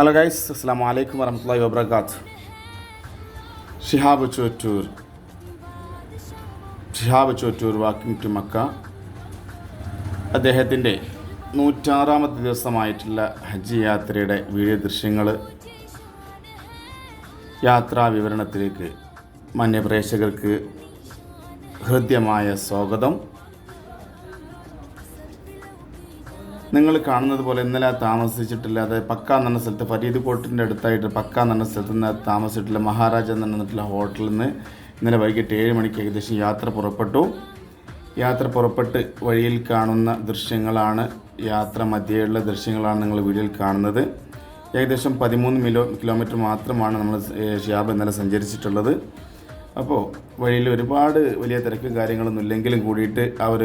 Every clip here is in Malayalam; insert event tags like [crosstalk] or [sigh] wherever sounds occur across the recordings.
ഹലോ ഗൈസ് അസ്സാം വലൈക്കും വരഹമുല്ലാ വബർക്കാത്ത് Shihab Chottur Shihab Chottur walking to Mecca അദ്ദേഹത്തിന്റെ നൂറ്റാറാമത്തെ ദിവസമായിട്ടുള്ള ഹജ്ജ് യാത്രയുടെ വീഡിയോ ദൃശ്യങ്ങൾ യാത്രാ വിവരണത്തിലേക്ക് മാന്യപ്രേക്ഷകർക്ക് ഹൃദ്യമായ സ്വാഗതം. നിങ്ങൾ കാണുന്നത് പോലെ ഇന്നലെ താമസിച്ചിട്ടില്ലാതെ പക്ക എന്ന് സ്ഥലത്ത് ഫരീദ് കോട്ടിന്റെ അടുത്തായിട്ട് പക്ക എന്ന് സ്ഥലത്ത് നിന്ന് താമസിച്ചിട്ടുള്ള മഹാരാജ എന്ന് പറഞ്ഞിട്ടുള്ള ഹോട്ടലിൽ നിന്ന് ഇന്നലെ വൈകിട്ട് ഏഴ് മണിക്ക് ഏകദേശം യാത്ര പുറപ്പെട്ടു. യാത്ര പുറപ്പെട്ട് വഴിയിൽ കാണുന്ന ദൃശ്യങ്ങളാണ് യാത്ര മധ്യയുള്ള ദൃശ്യങ്ങളാണ് നിങ്ങൾ വീഡിയോയിൽ കാണുന്നത്. ഏകദേശം പതിമൂന്ന് മിലോ കിലോമീറ്റർ മാത്രമാണ് നമ്മൾ ഷിയാബ് ഇന്നലെ സഞ്ചരിച്ചിട്ടുള്ളത്. അപ്പോൾ വഴിയിൽ ഒരുപാട് വലിയ തിരക്കും കാര്യങ്ങളൊന്നും ഇല്ലെങ്കിലും കൂടിയിട്ട് അവർ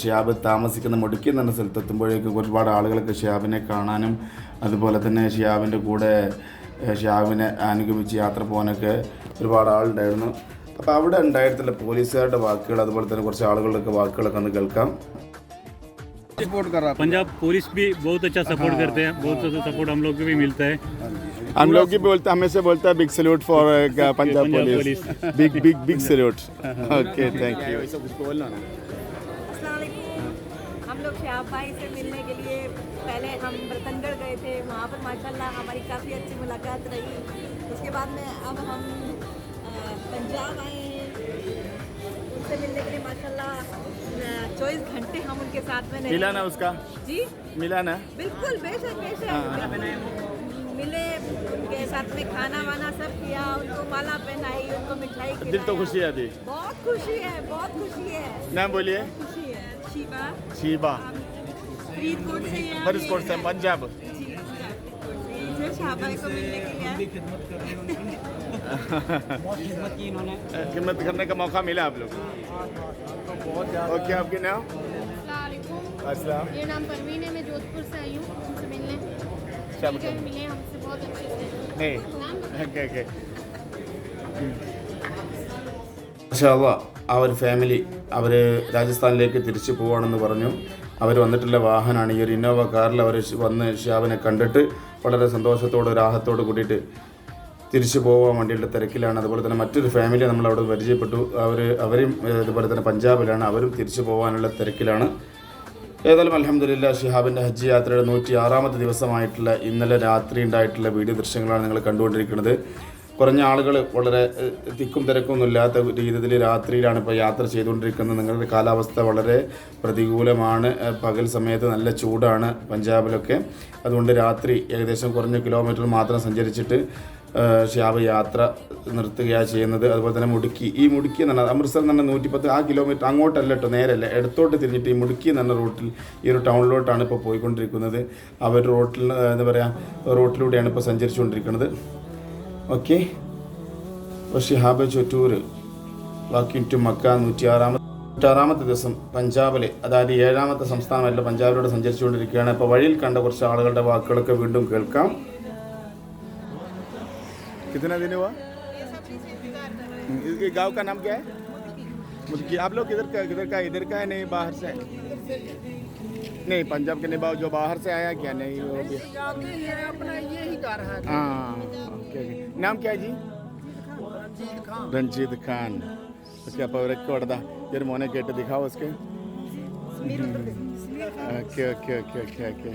ഷിയാബ് താമസിക്കുന്ന മുടുക്കി എന്ന സ്ഥലത്തെത്തുമ്പോഴേക്കും ഒരുപാട് ആളുകളൊക്കെ ഷിയാബിനെ കാണാനും അതുപോലെ തന്നെ ഷിയാബിൻ്റെ കൂടെ ഏഹ്, ഷിയാബിനെ അനുഗമിച്ച് യാത്ര പോകാനൊക്കെ ഒരുപാട് ആളുണ്ടായിരുന്നു അപ്പോൾ അവിടെ ഉണ്ടായിരുന്നില്ല പോലീസുകാരുടെ വാക്കുകൾ അതുപോലെ തന്നെ കുറച്ച് ആളുകളുടെയൊക്കെ വാക്കുകളൊക്കെ ഒന്ന് കേൾക്കാം सपोर्ट कर रहा पंजाब पुलिस भी बहुत अच्छा सपोर्ट करते हैं बहुत अच्छा सपोर्ट हम लोग को भी मिलता है हम लोग भी बोलते हमेशा बोलता है big salute for Punjab police big big big salute okay thank you हम लोग शहाब भाई से मिलने के लिए पहले हम बर्तनगढ़ गए थे। वहाँ पर माशाल्लाह हमारी काफ़ी अच्छी मुलाकात रही। उसके बाद में अब हम पंजाब आए हैं। उनसे मिलने के लिए माशाल्लाह चौबीस घंटे हम उनके साथ में मिला ना उसका? जी? मिला ना? बिल्कुल बेशक बेशक। मिले उनके साथ में खाना वाना सब किया उनको माला पहनाई उनको मिठाई दिल तो खुशी है अभी। बहुत खुशी है बहुत खुशी है। नाम बोलिए। खुशी है शिवा। फरीदकोट से फरीदकोट से पंजाब। से। को मिलने के लिए। [laughs] खिदमत करने का मौका मिला आप लोग ओके आपके नाम? अस्सलाम अस्सलाम। मेरा नाम परवीन है मैं जोधपुर से आई हूँ। क्या ठीक है मिले हमसे बहुत अच्छे से नहीं नाम ഓക്കെ ഓക്കെ മാഷാള്ള ആ ഒരു ഫാമിലി അവർ രാജസ്ഥാനിലേക്ക് തിരിച്ചു പോവുകയാണെന്ന് പറഞ്ഞു അവർ വന്നിട്ടുള്ള വാഹനമാണ് ഈ ഒരു ഇന്നോവ കാറിൽ അവർ വന്ന് ഷിയാബിനെ കണ്ടിട്ട് വളരെ സന്തോഷത്തോട് രാഹത്തോട് കൂടിയിട്ട് തിരിച്ചു പോകാൻ വേണ്ടിയുള്ള തിരക്കിലാണ് അതുപോലെ തന്നെ മറ്റൊരു ഫാമിലി നമ്മൾ അവിടെ പരിചയപ്പെട്ടു അവർ അവരും ഏഹ്, ഇതുപോലെ തന്നെ പഞ്ചാബിലാണ് അവരും തിരിച്ചു പോകാനുള്ള തിരക്കിലാണ് ഏതായാലും അലഹമ്മദില്ല ഷിഹാബിന്റെ ഹജ്ജ് യാത്രയുടെ നൂറ്റി ആറാമത്തെ ദിവസമായിട്ടുള്ള ഇന്നലെ രാത്രി ഉണ്ടായിട്ടുള്ള വീഡിയോ ദൃശ്യങ്ങളാണ് നിങ്ങൾ കണ്ടുകൊണ്ടിരിക്കുന്നത്. കുറഞ്ഞ ആളുകൾ വളരെ തിക്കും തിരക്കൊന്നും ഇല്ലാത്ത രീതിയിൽ രാത്രിയിലാണ് ഇപ്പോൾ യാത്ര ചെയ്തുകൊണ്ടിരിക്കുന്നത്. നിങ്ങളുടെ കാലാവസ്ഥ വളരെ പ്രതികൂലമാണ്. പകൽ സമയത്ത് നല്ല ചൂടാണ് പഞ്ചാബിലൊക്കെ. അതുകൊണ്ട് രാത്രി ഏകദേശം കുറഞ്ഞ കിലോമീറ്റർ മാത്രം സഞ്ചരിച്ചിട്ട് ഷിഹാബ് യാത്ര നിർത്തുകയാണ് ചെയ്യുന്നത്. അതുപോലെ തന്നെ മുടുക്കി. ഈ മുടുക്കി എന്ന് പറഞ്ഞാൽ അമൃത്സർ എന്ന് പറഞ്ഞാൽ നൂറ്റിപ്പത്ത് ആ കിലോമീറ്റർ അങ്ങോട്ടല്ല കേട്ടോ നേരല്ല. ഇടത്തോട്ട് തിരിഞ്ഞിട്ട് ഈ മുടുക്കി എന്ന് പറഞ്ഞ റൂട്ടിൽ ഈ ഒരു ടൗണിലോട്ടാണ് ഇപ്പോൾ പോയിക്കൊണ്ടിരിക്കുന്നത്. അവർ റോട്ടിൽ എന്താ പറയുക റോട്ടിലൂടെയാണ് ഇപ്പോൾ സഞ്ചരിച്ചുകൊണ്ടിരിക്കുന്നത്. Okay. Shihab Chottur walking to Mecca നൂറ്റിയാറാമത്തെ നൂറ്റാറാമത്തെ ദിവസം പഞ്ചാബിലെ അതായത് ഏഴാമത്തെ സംസ്ഥാനമല്ല പഞ്ചാബിലൂടെ സഞ്ചരിച്ചുകൊണ്ടിരിക്കുകയാണ്. അപ്പോൾ വഴിയിൽ കണ്ട കുറച്ച് ആളുകളുടെ വാക്കുകളൊക്കെ വീണ്ടും കേൾക്കാം. कितना दिन हुआ? इसके गाँव का नाम क्या है? मुझे आप लोग किधर का किधर का इधर का है नहीं, बाहर से? नहीं, पंजाब के निभाव जो बाहर से आया क्या? नहीं, वो भी हाँ नाम क्या है जी? रंजीत खान। ओके, आप रेकॉर्डदा यार मोने गेट दिखाओ उसके। Okay okay okay okay okay.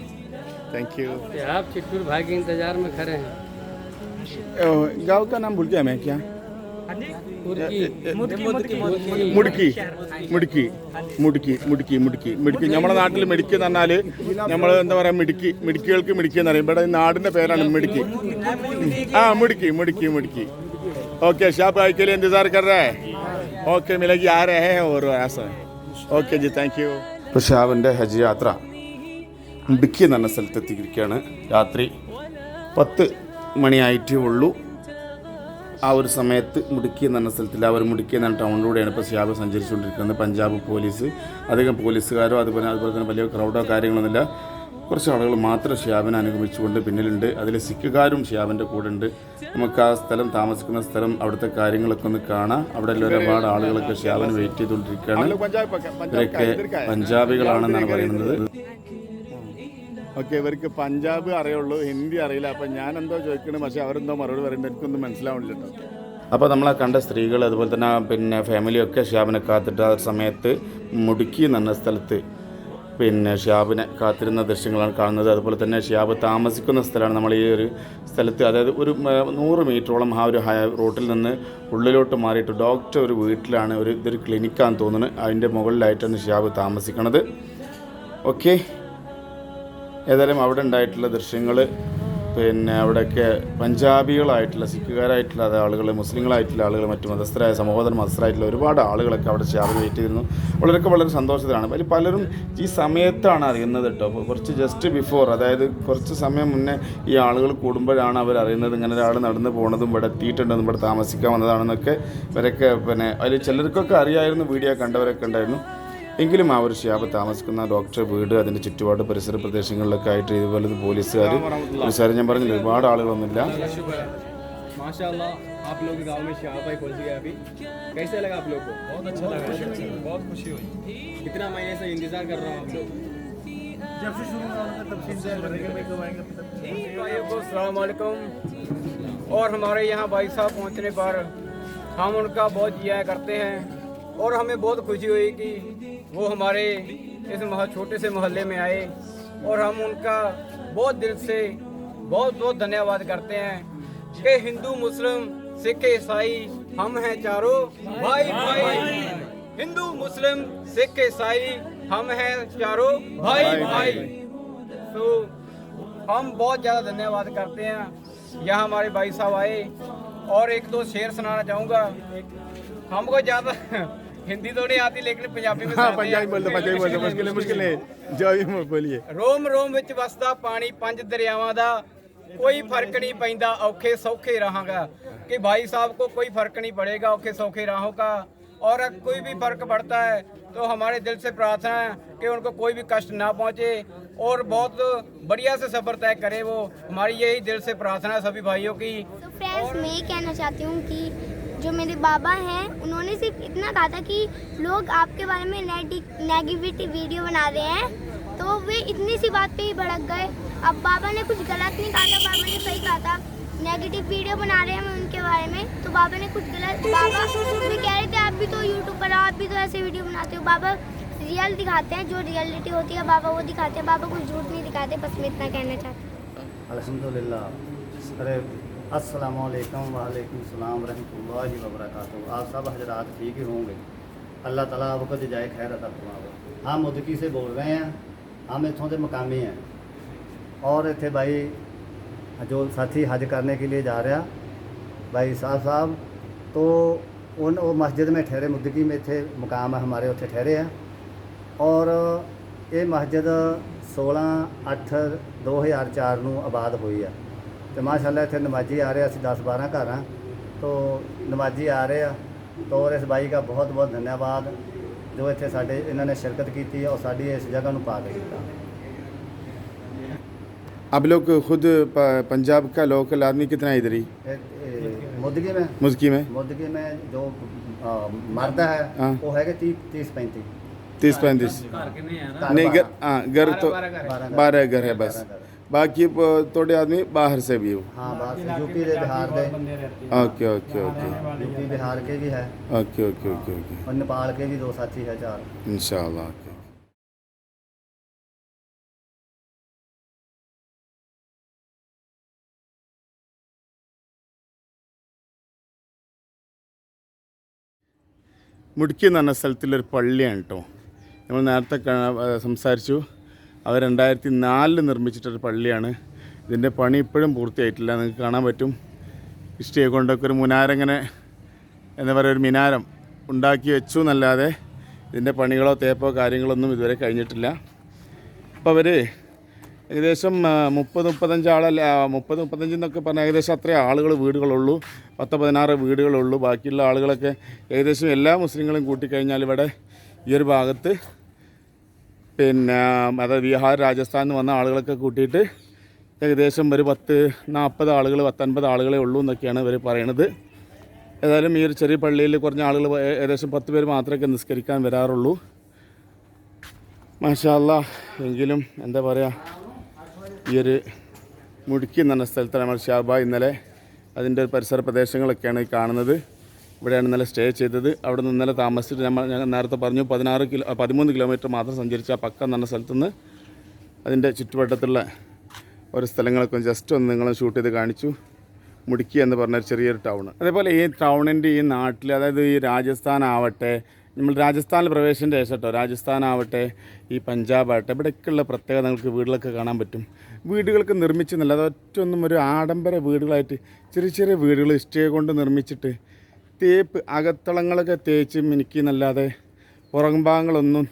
Thank you आप चिट्टूर भाई के इंतज़ार में खड़े हैं। गांव का नाम भूल गया मैं क्या മുടുക്കി മുടുക്കി മുടുക്കി മുടുക്കി മുടുക്കി മുടുക്കി നമ്മുടെ നാട്ടിൽ മിടുക്കി എന്ന് പറഞ്ഞാൽ നമ്മൾ എന്താ പറയുക മിടുക്കി മിടുക്കികൾക്ക് മിടുക്കി എന്ന് പറയും ഇവിടെ ഈ നാടിൻ്റെ പേരാണ് മിടുക്കി ആ മുടുക്കി മുടുക്കി മുടുക്കി ഓക്കെ ഷാപ്പ് ആയി के लिए इंतजार कर रहा है ഓക്കെ मिलेगी आ रहे हैं और ऐसा ഓക്കെ ജി താങ്ക് യു ഇപ്പോൾ ഷാബിൻ്റെ ഹജ്ജ് യാത്ര ഇടുക്കി എന്ന് പറഞ്ഞ സ്ഥലത്തെത്തിയിരിക്കുകയാണ് രാത്രി പത്ത് മണിയായിട്ടേ ഉള്ളൂ. ആ ഒരു സമയത്ത് മുടുക്കി എന്ന സ്ഥലത്തിൽ അവർ മുടുക്കി എന്ന ടൗണിലൂടെയാണ് ഇപ്പോൾ ഷിയാബ് സഞ്ചരിച്ചുകൊണ്ടിരിക്കുന്നത്. പഞ്ചാബ് പോലീസ് അധികം പോലീസുകാരോ അതുപോലെ അതുപോലെ തന്നെ വലിയ ക്രൗഡോ കാര്യങ്ങളൊന്നുമില്ല. കുറച്ച് ആളുകൾ മാത്രം ഷിയാബിനെ അനുഗമിച്ചുകൊണ്ട് പിന്നിലുണ്ട്. അതിൽ സിഖുകാരും ഷിയാബിന്റെ കൂടെ ഉണ്ട്. നമുക്ക് ആ സ്ഥലം താമസിക്കുന്ന സ്ഥലം അവിടുത്തെ കാര്യങ്ങളൊക്കെ ഒന്ന് കാണാം. അവിടെ ഒരുപാട് ആളുകളൊക്കെ ഷിയാബിന് വെയിറ്റ് ചെയ്തുകൊണ്ടിരിക്കുകയാണ്. ഇവരൊക്കെ പഞ്ചാബികളാണെന്നാണ് പറയുന്നത്. ഓക്കെ ഇവർക്ക് പഞ്ചാബ് അറിയുള്ളൂ ഹിന്ദി അറിയില്ല. അപ്പം ഞാൻ എന്തോ ചോദിക്കണം പക്ഷെ അവരെന്തോ മറുപടി പറയുന്നത് എനിക്കൊന്നും മനസ്സിലാവുന്നില്ല കേട്ടോ അപ്പോൾ നമ്മളെ കണ്ട സ്ത്രീകൾ അതുപോലെ തന്നെ പിന്നെ ഫാമിലിയൊക്കെ ഷിയാബിനെ കാത്തിട്ട് ആ സമയത്ത് മുടുക്കി നിന്ന സ്ഥലത്ത് പിന്നെ ഷിയാബിനെ കാത്തിരുന്ന ദൃശ്യങ്ങളാണ് കാണുന്നത്. അതുപോലെ തന്നെ ഷിയാബ് താമസിക്കുന്ന സ്ഥലമാണ് നമ്മൾ ഈ ഒരു സ്ഥലത്ത്. അതായത് ഒരു നൂറ് മീറ്ററോളം ആ ഒരു റൂട്ടിൽ നിന്ന് ഉള്ളിലോട്ട് മാറിയിട്ട് ഡോക്ടർ ഒരു വീട്ടിലാണ് ഒരു ഇതൊരു ക്ലിനിക്കാണെന്ന് തോന്നുന്നത് അതിന്റെ മുകളിലായിട്ടാണ് ഷിയാബ് താമസിക്കുന്നത് ഓക്കെ. ഏതായാലും അവിടെ ഉണ്ടായിട്ടുള്ള ദൃശ്യങ്ങൾ പിന്നെ അവിടെയൊക്കെ പഞ്ചാബികളായിട്ടുള്ള സിഖുകാരായിട്ടുള്ള ആളുകൾ മുസ്ലിങ്ങളായിട്ടുള്ള ആളുകൾ മറ്റു മതസ്ഥരായ സഹോദര മതസ്ഥരായിട്ടുള്ള ഒരുപാട് ആളുകളൊക്കെ അവിടെ ചേർന്ന് വെയിറ്റ് ചെയ്തിരുന്നു. വളരെയൊക്കെ വളരെ സന്തോഷത്തിലാണ്. അതിൽ പലരും ഈ സമയത്താണ് അറിയുന്നത് കേട്ടോ. അപ്പോൾ കുറച്ച് ജസ്റ്റ് ബിഫോർ അതായത് കുറച്ച് സമയം മുന്നേ ഈ ആളുകൾ കൂടുമ്പോഴാണ് അവർ അറിയുന്നത്. ഇങ്ങനെ ഒരാൾ നടന്നു പോകുന്നതും ഇവിടെ എത്തിയിട്ടുണ്ടെന്നും ഇവിടെ താമസിക്കാൻ വന്നതാണെന്നൊക്കെ ഇവരൊക്കെ പിന്നെ അതിൽ ചിലർക്കൊക്കെ അറിയായിരുന്നു വീഡിയോ കണ്ടവരൊക്കെ ഉണ്ടായിരുന്നു. എങ്കിലും ആ ഒരു ഷിയാബ് താമസിക്കുന്ന ഡോക്ടർ വീട് അതിൻ്റെ ചുറ്റുപാട് പരിസര പ്രദേശങ്ങളിലൊക്കെ ആയിട്ട് ഇതുപോലെ പോലീസുകാർ പോലീസുകാർ ഞാൻ പറഞ്ഞില്ല ഒരുപാട് ആളുകളൊന്നുമില്ല माशाल्लाह आप लोग के गांव में शाह भाई पहुंच गए अभी कैसे लगा आप लोग को बहुत अच्छा लगा बहुत खुशी हुई कितना महीने से इंतजार कर रहा हूँ आप लोग भाइयों को सलाम वालेकुम और हमारे यहाँ भाई साहब पहुँचने पर हम उनका बहुत जिया करते हैं और हमें बहुत खुशी हुई कि वो हमारे इस मह छोटे से मोहल्ले में आए और हम उनका बहुत दिल से बहुत बहुत धन्यवाद करते हैं कि हिंदू मुस्लिम सिख ईसाई हम हैं चारों भाई भाई। हिंदू मुस्लिम सिख ईसाई हम हैं चारों भाई भाई तो हम बहुत ज़्यादा धन्यवाद करते हैं। यहाँ हमारे भाई साहब आए और एक दो शेर सुनाना चाहूँगा। हमको ज़्यादा हिंदी तो नहीं आती लेकिन पंजाबी में सुनाते हैं। मुश्किल है जो भी बोलिए ਰੋਮ ਰੋਮ ਵਿੱਚ ਵਸਦਾ ਪਾਣੀ ਪੰਜ ਦਰਿਆਵਾਂ ਦਾ ਕੋਈ ਫਰਕ ਨਹੀਂ ਪੈਂਦਾ ਔਖੇ ਸੌਖੇ ਰਹਾਂਗਾ कि भाई साहब को कोई फर्क नहीं पड़ेगा औखे सौखे राहों का और अगर कोई भी फर्क पड़ता है तो हमारे दिल से प्रार्थना है कि उनको कोई भी कष्ट ना पहुंचे और बहुत बढ़िया से सफ़र तय करे वो। हमारी यही दिल से प्रार्थना है सभी भाइयों की। तो फ्रेंड्स मैं ये कहना चाहती हूँ कि जो मेरे बाबा हैं उन्होंने सिर्फ़ इतना कहा था कि लोग आपके बारे में नेगेटिविटी वीडियो बना रहे हैं तो वे इतनी सी बात पे ही भड़क गए। अब बाबा ने कुछ गलत नहीं कहा था बाबा ने सही कहा था। नेगेटिव वीडियो बना रहे हैं उनके बारे में तो बाबा ने कुछ गलत बाबा वे कह रहे थे आप भी तो यूट्यूब पर आप भी तो ऐसे वीडियो बनाते हो। बाबा रियल दिखाते हैं, जो रियलिटी होती है, बाबा वो दिखाते हैं। बाबा कुछ झूठ नहीं दिखाते, बस मैं इतना कहना चाहती हूँ। अल्हम्दुलिल्लाह। अरे अस्सलाम वालेकुम वालेकुम सलाम आप सब हजरात ठीक ही होंगे। अल्लाह ताला आपको जजाय खैर अता फरमावे। हम मुदकी से बोल रहे हैं, हम इतों के मकामी हैं। और इतने भाई, जो साथी हज करने के लिए जा रहा, भाई साहब साहब तो उन, वो मस्जिद में ठहरे, मुदकी में थे मुकाम है, हमारे उत्थे ठहरे हैं। ਔਰ ਇਹ ਮਸਜਿਦ 16 8 2004 ਨੂੰ ਆਬਾਦ ਹੋਈ ਆ ਤੇ ਮਾਸ਼ਾਅੱਲਾ ਇੱਥੇ ਨਮਾਜ਼ੀ ਆ ਰਹੇ ਅਸੀਂ 10 12 ਘਰ ਆ ਤੋ ਨਮਾਜ਼ੀ ਆ ਰਹੇ ਆ ਤੋ ਔਰ ਇਸ ਬਾਈ ਦਾ ਬਹੁਤ ਬਹੁਤ ਧੰਨਵਾਦ ਜੋ ਇੱਥੇ ਸਾਡੇ ਇਹਨਾਂ ਨੇ ਸ਼ਿਰਕਤ ਕੀਤੀ ਔਰ ਸਾਡੀ ਇਸ ਜਗ੍ਹਾ ਨੂੰ ਪਾ ਕੇ ਕੀਤਾ आप लोग खुद प- पंजाब का लोकल आदमी कितना है इधर ही ਇਹ- ਇਹ ਮੁਦਗੀ में मुस्की में मुदगी में जो अ, मर्द है हाँ। वो है कि तीस तीस पैंतीस तीस पैंतीस नहीं घर हाँ घर तो बारह घर है बस बाकी प- थोड़े आदमी बाहर से भी हो हाँ बात यूपी दे बिहार दे okay okay okay UP Bihar के भी है ओके ओके ओके ओके और नेपाल के भी दो साथी है चार इंशाल्लाह ओके മുടുക്കി എന്ന് പറഞ്ഞ സ്ഥലത്തുള്ളൊരു പള്ളിയാണ് കേട്ടോ നമ്മൾ നേരത്തെ സംസാരിച്ചു. അവർ രണ്ടായിരത്തി നാലിൽ നിർമ്മിച്ചിട്ടൊരു പള്ളിയാണ്. ഇതിന്റെ പണി ഇപ്പോഴും പൂർത്തിയായിട്ടില്ല. നിങ്ങൾക്ക് കാണാൻ പറ്റും. ഇഷ്ടിയെ കൊണ്ടൊക്കെ ഒരു മുനാരങ്ങനെ എന്താ പറയുക ഒരു മിനാരം ഉണ്ടാക്കി വെച്ചു എന്നല്ലാതെ ഇതിന്റെ പണികളോ തേപ്പോ കാര്യങ്ങളൊന്നും ഇതുവരെ കഴിഞ്ഞിട്ടില്ല. അപ്പോൾ അവർ ഏകദേശം മുപ്പത് മുപ്പത്തഞ്ച് ആളല്ല മുപ്പത് മുപ്പത്തഞ്ച് എന്നൊക്കെ പറഞ്ഞാൽ ഏകദേശം അത്രേ ആളുകൾ വീടുകളുള്ളൂ. പത്ത് പതിനാറ് വീടുകളുള്ളൂ. ബാക്കിയുള്ള ആളുകളൊക്കെ ഏകദേശം എല്ലാ മുസ്ലിങ്ങളും കൂട്ടിക്കഴിഞ്ഞാൽ ഇവിടെ ഈ ഒരു ഭാഗത്ത് പിന്നെ അതായത് ബീഹാർ രാജസ്ഥാനിൽ നിന്ന് വന്ന ആളുകളൊക്കെ കൂട്ടിയിട്ട് ഏകദേശം ഒരു പത്ത് നാൽപ്പത് ആളുകൾ പത്തൊൻപത് ആളുകളെ ഉള്ളൂ എന്നൊക്കെയാണ് ഇവർ പറയണത്. ഏതായാലും ഈ ഒരു ചെറിയ പള്ളിയിൽ കുറഞ്ഞ ആളുകൾ ഏകദേശം പത്ത് പേര് മാത്രമേ നിസ്കരിക്കാൻ വരാറുള്ളൂ. മാഷാല്ല എങ്കിലും എന്താ പറയുക ഈ ഒരു മുടുക്കി എന്ന് സ്ഥലത്താണ് നമ്മൾ ഷാബ ഇന്നലെ അതിന്റെ പരിസര പ്രദേശങ്ങളൊക്കെയാണ് ഈ കാണുന്നത്. ഇവിടെയാണ് ഇന്നലെ സ്റ്റേ ചെയ്തത്. അവിടെ നിന്ന് ഇന്നലെ താമസിച്ചിട്ട് നമ്മൾ ഞങ്ങൾ നേരത്തെ പറഞ്ഞു പതിനാറ് കിലോ പതിമൂന്ന് കിലോമീറ്റർ മാത്രം സഞ്ചരിച്ച പക്ക എന്ന് പറഞ്ഞ സ്ഥലത്തു നിന്ന് അതിന്റെ ചുറ്റുവട്ടത്തുള്ള ഓരോ സ്ഥലങ്ങളൊക്കെ ജസ്റ്റ് ഒന്ന് നിങ്ങൾ ഷൂട്ട് ചെയ്ത് കാണിച്ചു. മുടുക്കി എന്ന് പറഞ്ഞൊരു ചെറിയൊരു ടൗൺ അതേപോലെ ഈ ടൗണിന്റെ ഈ നാട്ടിൽ അതായത് ഈ രാജസ്ഥാൻ ആവട്ടെ നമ്മൾ രാജസ്ഥാനിൽ പ്രവേശിന്റെ ശേഷം കേട്ടോ രാജസ്ഥാൻ ആവട്ടെ ഈ പഞ്ചാബ് ആവട്ടെ ഇവിടെയൊക്കെയുള്ള പ്രത്യേകത നിങ്ങൾക്ക് വീടുകളൊക്കെ കാണാൻ പറ്റും. വീടുകൾക്ക് നിർമ്മിച്ചെന്നല്ല അത് ഒറ്റൊന്നും ഒരു ആഡംബര വീടുകളായിട്ട് ചെറിയ ചെറിയ വീടുകൾ ഇഷ്ടയെ കൊണ്ട് നിർമ്മിച്ചിട്ട് തേപ്പ് അകത്തളങ്ങളൊക്കെ തേച്ച് മിനുക്കിന്നല്ലാതെ പുറം ഭാഗങ്ങളൊന്നും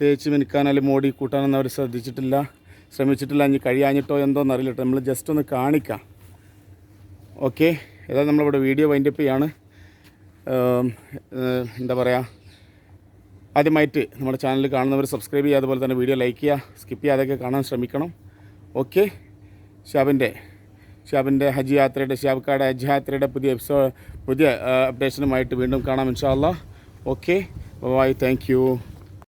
തേച്ച് മിനുക്കാൻ മോടി കൂട്ടാനൊന്നും അവർ ശ്രദ്ധിച്ചിട്ടില്ല ശ്രമിച്ചിട്ടില്ല. ഇനി കഴിയാഞ്ഞിട്ടോ എന്തോന്ന് അറിയില്ല കേട്ടോ. നമ്മൾ ജസ്റ്റ് ഒന്ന് കാണിക്കാം. ഓക്കെ ഏതായാലും നമ്മളിവിടെ വീഡിയോ വൈൻഡപ്പ് ചെയ്യാണ്. എന്താ പറയുക ആദ്യമായിട്ട് നമ്മുടെ ചാനൽ കാണുന്നവർ സബ്സ്ക്രൈബ് ചെയ്യുക അതുപോലെ തന്നെ വീഡിയോ ലൈക്ക് ചെയ്യുക സ്കിപ്പ് ചെയ്യാതെയൊക്കെ കാണാൻ ശ്രമിക്കണം. ഓക്കെ ഷാബിന്റെ ഷാബിന്റെ ഹജ്ജ് യാത്രയുടെ ഷിയാബ്ക്കാട് ഹജ്ജ് യാത്രയുടെ പുതിയ എപ്പിസോഡ് പുതിയ അപ്ഡേഷനുമായിട്ട് വീണ്ടും കാണാം ഇൻഷാ ഓക്കെ ബൈ താങ്ക് യു